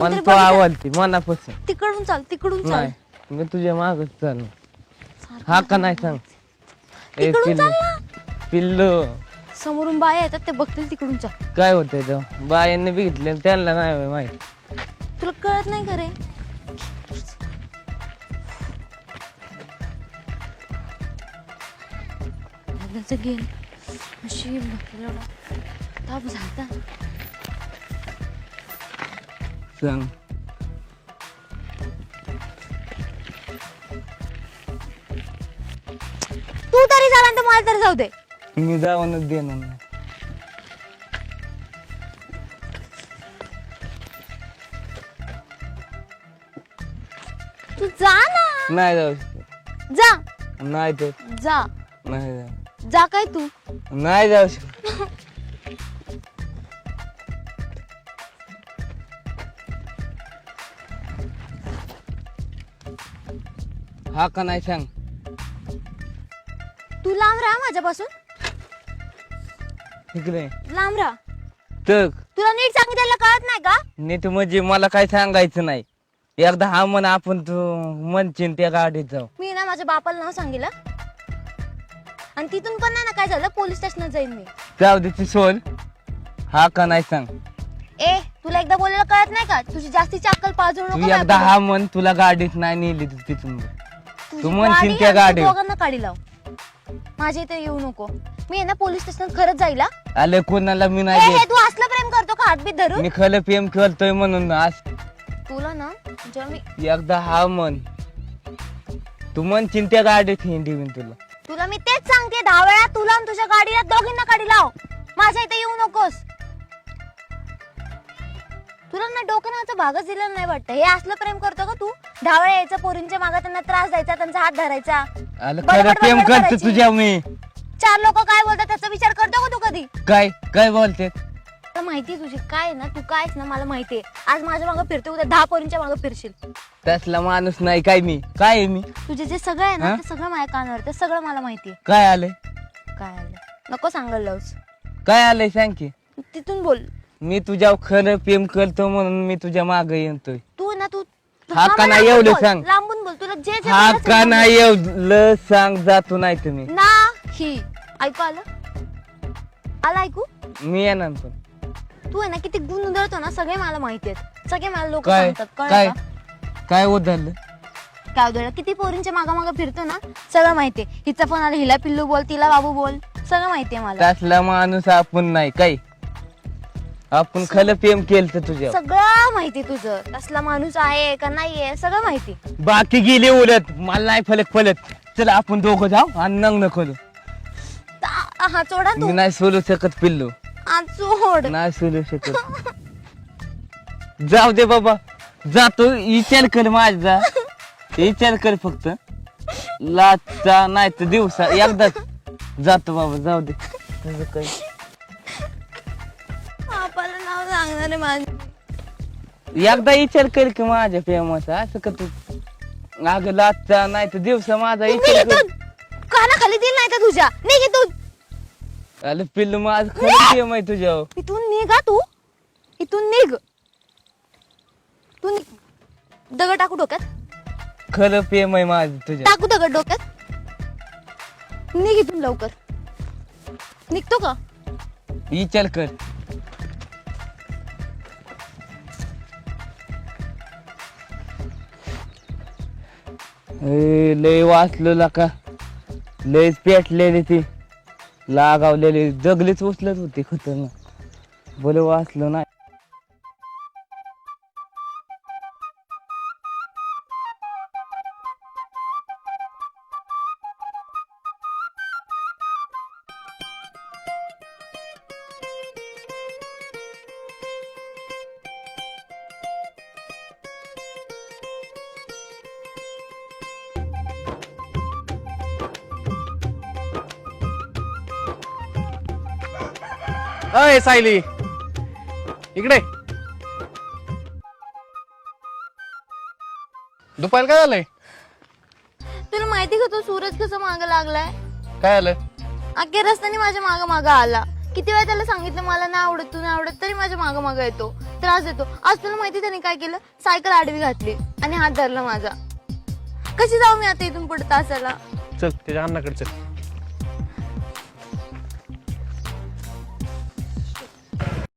मला तो? आवडते मनापासून तिकडून चाल तिकडून चाल. नाही मी तुझ्या मागच चालू हा का नाही सांग? ए तिकडून पिल्लू. चाल ना पिल्लू. समोरून बाया येतात ते बघतील तिकडून चाल. काय होतंय तो? बायांनी बघितले त्यांना नाही माहीत. तुला कळत नाही का रे? लग्नाचं गेल. नशीब ताप झालता. सांग तू तरी झाला तर मला तरी जाऊ दे. मी जाऊनच देणार नाही तू जा ना. नाही जाऊ शकत. जा. नाही तर जा. नाही जाऊ. जा काय तू? नाही जाऊ शकत. हा का नाही सांग. तू लांब राहा माझ्यापासून. इकडे. लांब राहा. तर तुला नीट सांगितलेलं कळत नाही का? नीट म्हणजे मला काय सांगायचं नाही. एकदा हा म्हण आपण तू म्हणशील त्या गाडीत जाऊ मी ना माझ्या बापाला नाव सांगितलं. आणि तिथून पण नाही ना काय झालं पोलीस स्टेशनात जाईन मी. जाऊ दे ती सोल हा का नाही सांग. ए तुला एकदा बोलायला कळत नाही का? तुझी जास्तीची अक्कल पाजू नको एकदा. हा म्हण तुला गाडीत नाही नेली तू तिथून. तुझी तू म्हणशील गाडी त्या आणि गाडीवर. तू दोघांना काढी लाव. माझ्या इथे येऊ नको. मी आहे ना पोलीस स्टेशनात खरंच जाईल हा. आले कोणाला मी ए, नाही हे देत तू असलं प्रेम करतो का? हातबीत धरून? मी खल प्रेम करतोय म्हणून आज तुला ना जेव्हा मी एकदा हा म्हण. तू म्हणशील त्या गाडीत हिंडी तुला. तुला मी तेच सांगते दहा वेळा तुला आणि तुझ्या गाडीला दोघींना काढी लाव. माझ्या इथे येऊ नकोस. तुला ना डोक्याचा भागच दिलेला नाही वाटतं. हे असलं प्रेम करतो का तू? दहा वेळा यायचं पोरींच्या मागे त्यांना त्रास द्यायचा त्यांचा हात धरायचा. आलं बडबड खरं प्रेम बडबड करतो करायची. तुझ्या मी. चार लोक काय बोलतात त्याचा विचार करतो का तू कधी? काय काय बोलते? तर माहिती तुझी. काय आहे ना तू काय आहेस ना मला माहितीये आज माझ्या मागे फिरते उद्या दहा पोरींच्या मागे फिरशील. तसला माणूस नाही. काय मी? काय आहे मी? तुझे जे सगळं आहे ना हा? ते सगळं माझ्या कानावर ते सगळं मला माहितीये काय आलंय? काय आलं नको सांगायला लावूस. काय आलंय? सांग की. तिथून बोल. मी तुझ्या खरं प्रेम करतो म्हणून मी तुझ्या मागे येतोय. तू ना तू हा का नाही एवढं सांग? लांबून बोल. तुला जे जे हा का नाही एवढं सांग जातो नाही तुम्ही. बोल. ना ही. ऐकू आलं? आलं ऐकू? मी येणार पण. तू आहे ना किती गुण उधळतो ना सगळे मला माहिती आहेत. सगळे मला लोक काय? सांगतात. काय? कळलं का? काय उधळलं? काय उधळलं? किती पोरींच्या मागा मागा फिरतो ना सगळं माहितीये हिचा फोन आला हिला पिल्लू बोल तिला बाबू बोल सगळं माहितीये मला. तसला माणूस आपण नाही काय? आपण खल प्रेम केलं तर तुझ्या सगळं माहिती तुझं. कसला माणूस आहे का नाहीये सगळं माहिती. बाकी गेले उलट. मला नाही फलक फलत चला आपण दोघं जाऊ आणि नग्न करू. ता- हा चोडा मी नाही सोलू शकत पिल्लू. चोड नाही सोलू शकत. जाऊ दे बाबा. जातो. विचार कर माझा. विचार कर फक्त. लाचा नाही तर दिवसा. एकदाच. जातो बाबा जाऊ दे. तुझं आपल्याला नाव सांगणार माझं. एकदा विचार कर की माझ्या प्रेमाचा असं का तू? अगं लाचा नाही तर दिवसा माझा विचार कर. कानाखाली दिल नाही तर तुझ्या. निघ इथून. अरे पिल्लू माझं खरं प्रेम आहे तुझ्यावर. इथून निघा तू. इथून निघ. तू निघ. दगड टाकू डोक्यात. खरं प्रेम आहे माझं तुझ्या टाकू दगड डोक्यात. निघ इथून लवकर. निघतो का? विचार कर. ए, लय वाचलं का? लयच पेटलेली ती. लागावलेली. जगलीच उचलत होती खतरनाक. बोल वाचलं नाही. अय सायली. इकडे. दुपार काय झालंय? तुला माहिती का तो सूरज कसं माग लागलाय? काय आलं? अख्ख्या रस्त्याने माझ्या माग माग आला. किती वेळा त्याला सांगितलं मला नाही आवडत तू नाही आवडत तरी माझ्या मागं मागं येतो त्रास देतो. आज तुला माहिती त्याने काय केलं? सायकल आडवी घातली आणि हात धरला माझा. कशी जाऊ मी आता इथून पुढे तासाला? चल त्याच्या अन्नाकडे चल.